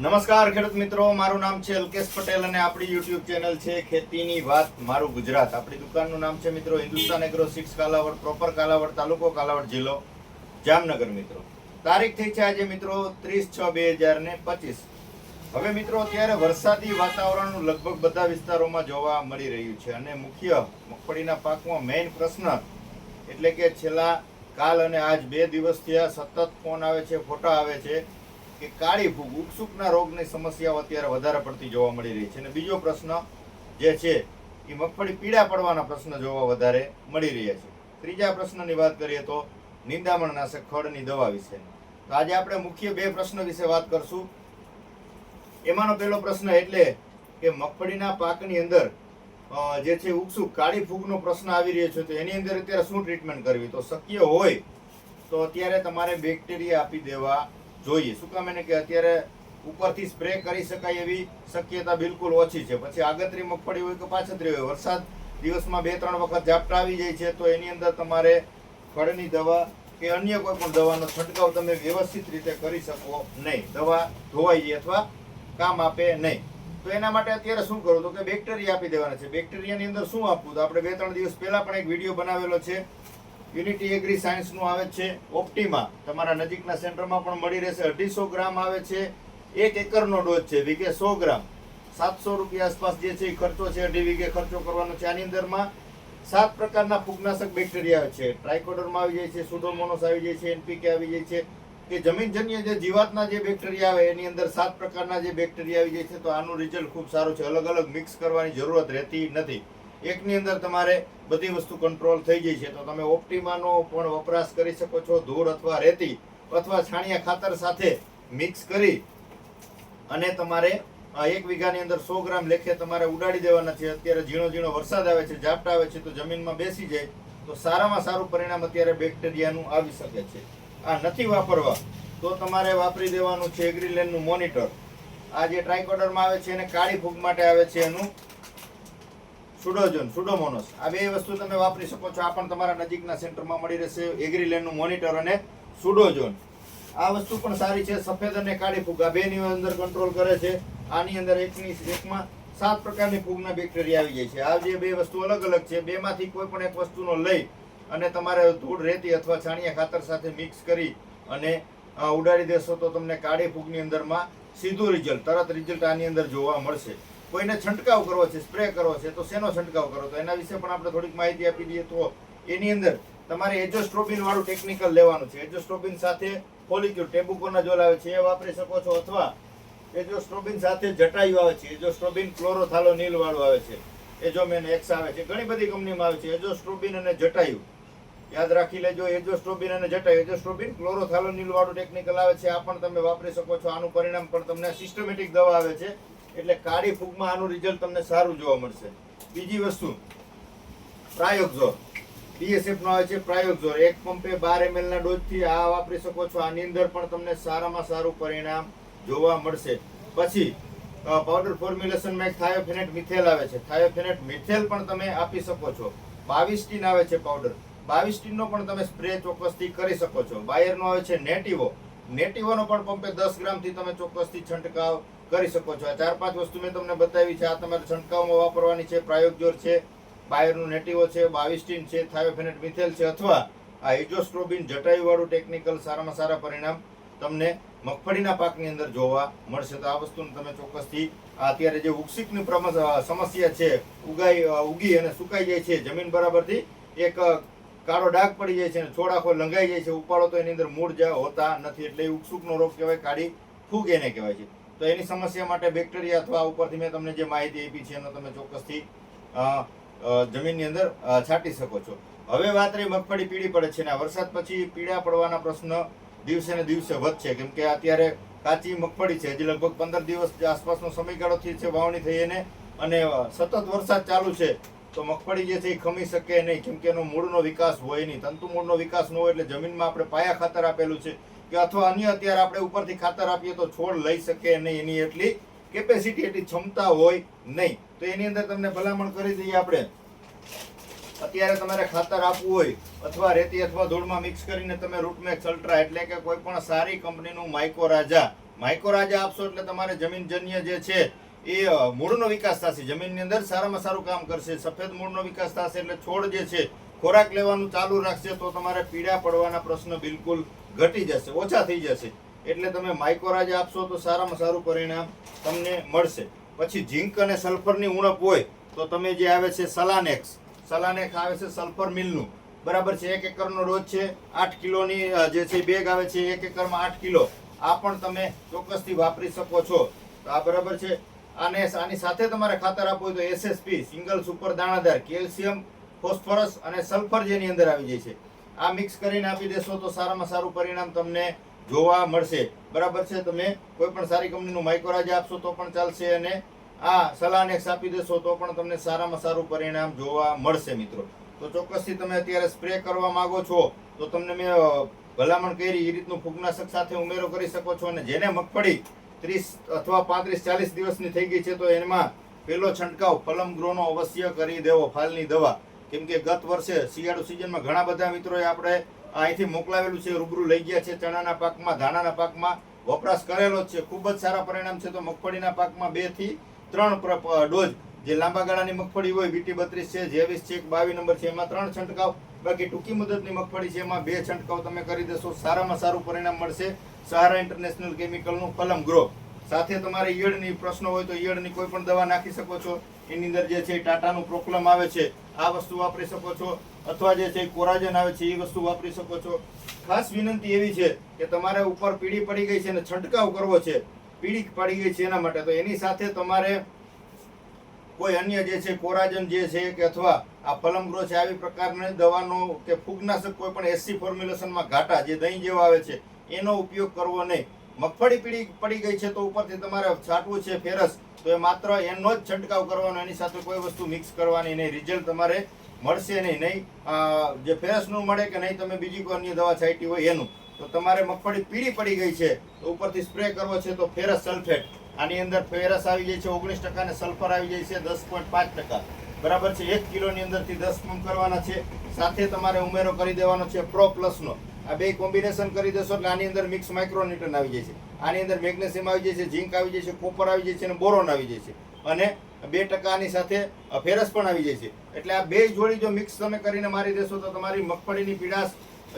નમસ્કાર ખેડૂત મિત્રો, મારું નામ છે અલ્કેશ પટેલ અને આપણી યુટ્યુબ ચેનલ છે ખેતીની વાત મારું ગુજરાત. આપણી દુકાનનું નામ છે મિત્રો Hindustan agro six Kalavad proper Kalavad તાલુકો કાલાવડ જિલ્લો જામનગર મિત્રો. તારીખ થઈ છે આજે મિત્રો ત્રીસ છ બે હજાર ને પચીસ. હવે મિત્રો અત્યારે વરસાદી વાતાવરણનું લગભગ બધા વિસ્તારોમાં જોવા મળી રહ્યું છે અને મુખ્ય મગફળીના પાકમાં મેઇન પ્રશ્ન એટલે કે છેલ્લા કાલ અને આજ બે દિવસથી આ સતત ફોન આવે છે, ફોટા આવે છે. કે કાળી ફૂગ ઉકસુકના રોગની સમસ્યાઓ અત્યારે વધારે પડતી જોવા મળી રહી છે. અને બીજો પ્રશ્ન જે છે, એ મગફળી પીળા પડવાના પ્રશ્ન જોવા વધારે મળી રહ્યા છે. ત્રીજા પ્રશ્નની વાત કરીએ તો નિંદામણનાશક ખડની દવા વિશે. તો આજે આપણે મુખ્ય બે પ્રશ્ન વિશે વાત કરશું. એમાંનો પહેલો પ્રશ્ન એટલે કે મગફળીના પાકની અંદર જે છે ઉકસુક કાળી ફૂગનો પ્રશ્ન આવી રહ્યો છે, તો એની અંદર અત્યારે શું ટ્રીટમેન્ટ કરવી? તો શક્ય હોય તો અત્યારે તમારે બેક્ટેરિયા આપી દેવા જોઈએ. શું કામ એને કે અત્યારે ઉપરથી સ્પ્રે કરી શકાય એવી શક્યતા બિલકુલ ઓછી છે. પછી આગતરી મગફળી હોય કે પાછતરી હોય, વરસાદ દિવસમાં બે ત્રણ વખત ઝાપટા આવી જાય છે, તો એની અંદર તમારે ફળની દવા કે અન્ય કોઈ પણ દવાનો છંટકાવ તમે વ્યવસ્થિત રીતે કરી શકો નહીં. દવા ધોવાઈ જાય અથવા કામ આપે નહીં. તો એના માટે અત્યારે શું કરું? તો કે બેક્ટેરિયા આપી દેવાના છે. બેક્ટેરિયાની અંદર શું આપવું? તો આપણે બે ત્રણ દિવસ પહેલાં પણ એક વીડિયો બનાવેલો છે. યુનિટી એગ્રી સાયન્સનું આવે છે. ઓપ્ટિમા તમારા નજીકના સેન્ટરમાં પણ મળી રહેશે. અઢીસો ગ્રામ આવે છે. એક એકરનો ડોઝ છે. વીઘે સો ગ્રામ. સાતસો રૂપિયા આસપાસ જે છે એ ખર્ચો છે. અઢી વીઘે ખર્ચો કરવાનો છે આની અંદરમાં. સાત પ્રકારના ફૂગનાશક બેક્ટેરિયા છે. ટ્રાઇકોડરમાં આવી જાય છે. સુડોમોનોસ આવી જાય છે. એનપીકે આવી જાય છે. કે જમીનજન્ય જે જીવાતના જે બેક્ટેરિયા આવે એની અંદર સાત પ્રકારના જે બેક્ટેરિયા આવી જાય છે. તો આનું રિઝલ્ટ ખૂબ સારું છે. અલગ અલગ મિક્સ કરવાની જરૂરત રહેતી નથી. એકની અંદર તમારે બધી વસ્તુ કંટ્રોલ થઈ જાય છે. તો તમે ઓપ્ટિમાનો પણ વપરાશ કરી શકો છો, ધૂળ અથવા રેતી અથવા છાણિયા ખાતર સાથે મિક્સ કરી અને તમારે એક વીઘાની અંદર સો ગ્રામ લેખે તમારે ઉડાડી દેવાના છે. અત્યારે ઝીણો ઝીણો વરસાદ આવે છે, ઝાપટા આવે છે, તો જમીનમાં બેસી જાય, તો સારામાં સારું પરિણામ અત્યારે બેક્ટેરિયાનું આવી શકે છે. આ નથી વાપરવા, તો તમારે વાપરી દેવાનું છે એગ્રીલેન્ડનું મોનિટર આ જે ટ્રાયકોડરમાં આવે છે એને કાળી ફૂગ માટે આવે છે એનું સુડોજોન સુડોમોનોસ આ બે વસ્તુ તમે વાપરી શકો છો. આ પણ તમારા નજીકના સેન્ટરમાં મળી રહેશે. એગ્રીલેન્ડનું મોનિટર અને સુડોજોન આ વસ્તુ પણ સારી છે. સફેદ અને કાળી ફૂગ. આ બેની અંદર કંટ્રોલ કરે છે. આની અંદર એકની એકમાં સાત પ્રકારની ફૂગના બેક્ટેરિયા આવી જાય છે. આ જે બે વસ્તુ અલગ અલગ છે. બેમાંથી કોઈ પણ એક વસ્તુનો લઈ અને તમારે ધૂળ રેતી અથવા છાણિયા ખાતર સાથે મિક્સ કરી અને ઉડાડી દેશો તો તમને કાળી ફૂગની અંદરમાં સીધું રિઝલ્ટ તરત રિઝલ્ટ આની અંદર જોવા મળશે. કોઈને છંટકાવ કરવો છે સ્પ્રે કરવો છે, તો શેનો છંટકાવ કરો? તો એના વિશે પણ આપણે થોડીક માહિતી આપી દઈએ તો એની અંદર તમારે એજોસ્ટ્રોબિન વાળું ટેકનિકલ લેવાનું છે. એજોસ્ટ્રોબિન સાથે ફોલિક્યુલ ટેબુકોના જોલ આવે છે એ વાપરી શકો છો અથવા એજોસ્ટ્રોબિન સાથે જટાયુ આવે છે. એજોસ્ટ્રોબિન ક્લોરોથાલોનીલ વાળું આવે છે. એજોમેન એક્સ આવે છે. ઘણી બધી કંપનીમાં આવે છે. એજોસ્ટ્રોબિન અને જટાયુ. યાદ રાખી લેજો એજોસ્ટ્રોબિન અને જટાયુ. એજોસ્ટ્રોબિન ક્લોરોથાલોનીલ વાળું ટેકનિકલ આવે છે. આ પણ તમે વાપરી શકો છો. આનું પરિણામ પણ તમને સિસ્ટમેટિક દવા આવે છે. એટલે કાળી ફૂગમાં આનું રિઝલ્ટ તમને સારું જોવા મળશે. બીજી વસ્તુ પ્રાયોક્ઝોર બીએસએફ નો આવે છે પ્રાયોક્ઝોર એક પંપે બાર એમએલ ના ડોઝથી આ વાપરી શકો છો. આની અંદર પણ તમને સારામાં સારું પરિણામ જોવા મળશે. પછી પાવડર ફોર્મ્યુલેશનમાં એક થાયોફેનેટ મિથેલ આવે છે. થાયોફેનેટ મિથેલ પણ તમે આપી શકો છો. બાવીસ ટીન આવે છે પાવડર બાવીસ ટીનનો પણ તમે સ્પ્રે ચોક્કસથી કરી શકો છો. બાયરનો આવે છે નેટિવો નેટિવોનો પણ પંપે દસ ગ્રામથી તમે ચોક્કસથી છંટકાવ કરી શકો છો. આ ચાર પાંચ વસ્તુ મેં તમને બતાવી છે. આ તમારે છંટકાવમાં વાપરવાની છે, પ્રાયોગજોર છે, બાયરનું નેટિવો છે, બાવિસ્ટીન છે, થાયોફેનેટ મિથેલ છે અથવા આ એજોસ્ટ્રોબિન જટાયુવાળું ટેકનિકલ સારામાં સારા પરિણામ તમને મગફળીના પાકની અંદર જોવા મળશે. તો આ વસ્તુને તમે ચોક્કસથી અત્યારે જે ઉક્ષિકની સમસ્યા છે, ઉગાઈ ઉગી અને સુકાઈ જાય છે, જમીન બરાબરથી એક કાળો ડાઘ પડી જાય છે અને છોડ આખો લંગાઈ જાય છે. ઉપાડો તો એની અંદર મૂળ જ હોતા નથી. એટલે ઉક્ષુકનો રોગ કહેવાય કાઢી ફૂગ એને કહેવાય છે. તો એની સમસ્યા માટે બેક્ટેરિયા અથવા ઉપરથી મેં તમને જે માહિતી આપી છે એનો તમે ચોક્કસથી જમીનની અંદર છાંટી શકો છો. હવે વાત રહી મગફળી પીળી પડે છે ને વરસાદ પછી પીળા પડવાના પ્રશ્ન દિવસે ને દિવસે વધશે. કેમ કે અત્યારે કાચી મગફળી છે, હજી લગભગ પંદર દિવસ આસપાસનો સમયગાળોથી છે, વાવણી થઈ એને, અને સતત વરસાદ ચાલુ છે, તો મગફળી જે છે એ ખમી શકે નહીં. કેમ કે એનો મૂળનો વિકાસ હોય નહીં. તંતુ મૂળનો વિકાસ ન હોય એટલે જમીનમાં આપણે પાયા ખાતર આપેલું છે. કે અથવા અન્ય અત્યારે આપણે ઉપરથી ખાતર આપીએ તો છોડ લઈ શકે નહીં, એની એટલી કેપેસિટી એટલી ક્ષમતા હોય નહીં. તો એની અંદર તમને ભલામણ કરી દઈએ આપણે. અત્યારે તમારે ખાતર આપવું હોય અથવા રેતી અથવા ધૂળમાં મિક્સ કરીને તમે રૂટમેક્સ અલ્ટ્રા એટલે કે કોઈ પણ સારી કંપનીનું માઇકોરાજા રાજા. માઇક્રોરાજા આપશો એટલે તમારે જમીનજન્ય જે છે એ મૂળનો વિકાસ થશે. જમીનની અંદર સારામાં સારું કામ કરશે. સફેદ મૂળનો વિકાસ થશે એટલે છોડ જે છે ખોરાક લેવાનું ચાલુ રાખશે તો તમારે પીડા પડવાના પ્રશ્ન બિલકુલ ઘટી જશે, ઓછા થઈ જશે. એટલે તમે માઇકોરાજ આપશો તો સારામાં સારું પરિણામ તમને મળશે. પછી ઝીંક અને સલ્ફરની ઉણપ હોય તો તમે જે આવે છે સલાનેક્સ સલાનેક્સ આવે છે સલ્ફર મિલનું બરાબર છે, એક એકરનો રોજ છે આઠ કિલોની જે છે બેગ આવે છે એક એકરમાં આઠ કિલો. આ પણ તમે ચોક્કસથી વાપરી શકો છો. તો આ બરાબર છે. અને આની સાથે તમારે ખાતર આપવું હોય તો એસએસપી સિંગલ સુપર દાણાદાર, કેલ્શિયમ, ફોસ્ફરસ અને સલ્ફર જેની અંદર આવી જાય છે. આ મિક્સ કરીને આપી દેશો તો સારામાં સારું પરિણામ તમને જોવા મળશે. બરાબર છે? તમે કોઈ પણ સારી કંપનીનું માઇક્રોરાજ આપશો તો પણ ચાલશે અને આ સલાનેક્સ આપી દેશો તો પણ તમને સારામાં સારું પરિણામ જોવા મળશે મિત્રો. તો ચોક્કસથી તમે અત્યારે સ્પ્રે કરવા માંગો છો તો તમને મેં ભલામણ કરી એ રીતનું ફૂગનાશક સાથે ઉમેરો કરી શકો છો અને જેને મગફળી ત્રીસ અથવા પાંત્રીસ ચાલીસ દિવસની થઈ ગઈ છે તો એમાં પેલો છંટકાવ ફલમ ગ્રોનો અવશ્ય કરી દેવો, ફાલની દવા. કેમ કે ગત વર્ષે શિયાળુ સિઝનમાં ઘણા બધા મિત્રોએ આપણે અહીંથી મોકલાવેલું છે, રૂબરૂ લઈ ગયા છે, ચણાના પાકમાં, ધાણાના પાકમાં. વપરાશ કરેલો છે. ખૂબ જ સારા પરિણામ છે. તો મગફળીના પાકમાં બેથી ત્રણ ડોઝ. જે લાંબા ગાળાની મગફળી હોય, વીટી બત્રીસ છે, જેવીસ છે બાવીસ નંબર છે, એમાં ત્રણ છંટકાવ. બાકી ટૂંકી મુદતની મગફળી છે, એમાં બે છંટકાવ તમે કરી દેશો. સારામાં સારું પરિણામ મળશે. સહારા ઇન્ટરનેશનલ કેમિકલનું કલમ ગ્રો સાથે તમારે ઈયળની પ્રશ્નો હોય તો ઈયળની કોઈ પણ દવા નાખી શકો છો. એની અંદર જે છે ટાટાનું પ્રોક્લમ આવે છે, આ વસ્તુ વાપરી શકો છો. અથવા જે છે કોરાજન આવે છે, એ વસ્તુ વાપરી શકો છો. ખાસ વિનંતી એવી છે કે તમારે ઉપર પીળી પડી ગઈ છે અને છંટકાવ કરવો છે. પીળી પડી ગઈ છે એના માટે. તો એની સાથે તમારે કોઈ અન્ય જે છે કોરાજન જે છે કે અથવા આ ફલમગ્રો છે, આવી પ્રકારની દવાનો કે ફૂગનાશક કોઈ પણ એસી ફોર્મ્યુલેશનમાં ઘાટા, જે દહીં જેવા આવે છે, એનો ઉપયોગ કરવો નહીં. મગફળી પીળી પડી ગઈ છે તો ઉપરથી તમારે છાંટવું છે ફેરસ, તો એ માત્ર એનો જ છંટકાવ કરવાનો, એની સાથે કોઈ વસ્તુ મિક્સ કરવાની નહીં રિઝલ્ટ તમારે મળશે નહીં. નહીં જે ફેરસનું મળે કે નહીં, તમે બીજી કોઈ અન્ય દવા છાંટી હોય એનું. તો તમારે મગફળી પીળી પડી ગઈ છે, તો ઉપરથી સ્પ્રે કરવો છે તો ફેરસ સલ્ફેટ આની અંદર ફેરસ આવી જાય છે ઓગણીસ ટકા અને સલ્ફર આવી જાય છે દસ પોઈન્ટ પાંચ ટકા. બરાબર છે, એક કિલોની અંદરથી દસ પંપ કરવાના છે. સાથે તમારે ઉમેરો કરી દેવાનો છે પ્રો પ્લસનો આ બે કોમ્બિનેશન કરી દેશો એટલે આની અંદર મિક્સ માઇક્રોન્યુટન આવી જાય છે. આની અંદર મેગ્નેશિયમ આવી જાય છે ઝીંક આવી જાય છે કોપર આવી જાય છે અને બોરોન આવી જાય છે. અને બે ટકા આની સાથે ફેરસ પણ આવી જાય છે. એટલે આ બે જોડી જો મિક્સ તમે કરીને મારી દેશો તો તમારી મગફળીની પીડાશ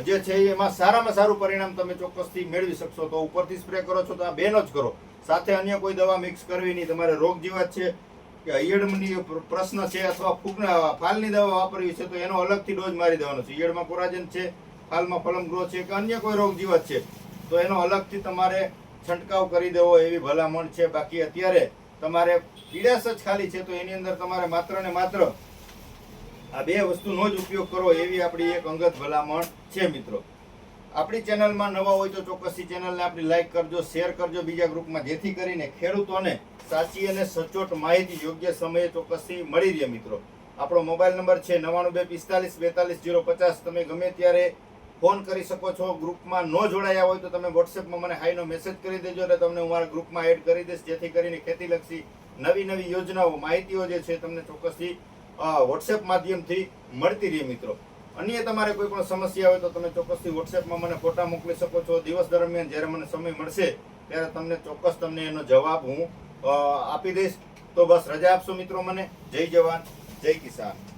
જે છે એમાં સારામાં સારું પરિણામ તમે ચોક્કસથી મેળવી શકશો. તો ઉપરથી સ્પ્રે કરો છો તો આ બેનો જ કરો. સાથે અન્ય કોઈ દવા મિક્સ કરવી નહીં. તમારે રોગ જીવાત છે, કે ઈયળની પ્રશ્ન છે અથવા ફૂગના, ફાલની દવા વાપરવી છે તો એનો અલગથી ડોઝ મારી દેવાનો છે. ઈયળમાં કોરાજન છે ફાલમાં ફલમ ગ્રો છે કે અન્ય કોઈ રોગ જીવત છે, તો એનો અલગથી તમારે છંટકાવ કરી દેવો એવી ભલામણ છે. બાકી અત્યારે તમારે પીડાશ જ ખાલી છે, તો એની અંદર તમારે માત્ર ને માત્ર આ બે વસ્તુનો જ ઉપયોગ કરો એવી આપણી એક અંગત ભલામણ છે મિત્રો. આપણી ચેનલમાં નવા હોય તો ચોક્કસથી ચેનલને આપણી લાઈક કરજો, શેર કરજો, બીજા ગ્રુપમાં જેથી કરીને ખેડૂતોને સાચી અને સચોટ માહિતી યોગ્ય સમયે ચોક્કસથી મળી રહે મિત્રો. આપણો મોબાઈલ નંબર છે નવાણું બે પિસ્તાલીસ બેતાલીસ જીરો પચાસ. તમે ગમે ત્યારે ફોન કરી શકો છો, ગ્રુપમાં ન જોડાયા હોય તો તમે વોટ્સએપમાં મને હાઈનો મેસેજ કરી દેજો એટલે તમને હું મારા ગ્રુપમાં એડ કરી દઈશ, જેથી કરીને ખેતીલક્ષી નવી નવી યોજનાઓ, માહિતીઓ જે છે તમને ચોક્કસથી વોટ્સએપ માધ્યમથી મળતી રહે મિત્રો. અન્ય તમારે કોઈ પણ સમસ્યા હોય તો તમે ચોક્કસથી વોટ્સએપમાં મને ફોટા મોકલી શકો છો. દિવસ દરમિયાન જ્યારે મને સમય મળશે ત્યારે તમને ચોક્કસ તમને એનો જવાબ હું આપી દઈશ. તો બસ રજા આપશો મિત્રો મને. જય જવાન, જય કિસાન.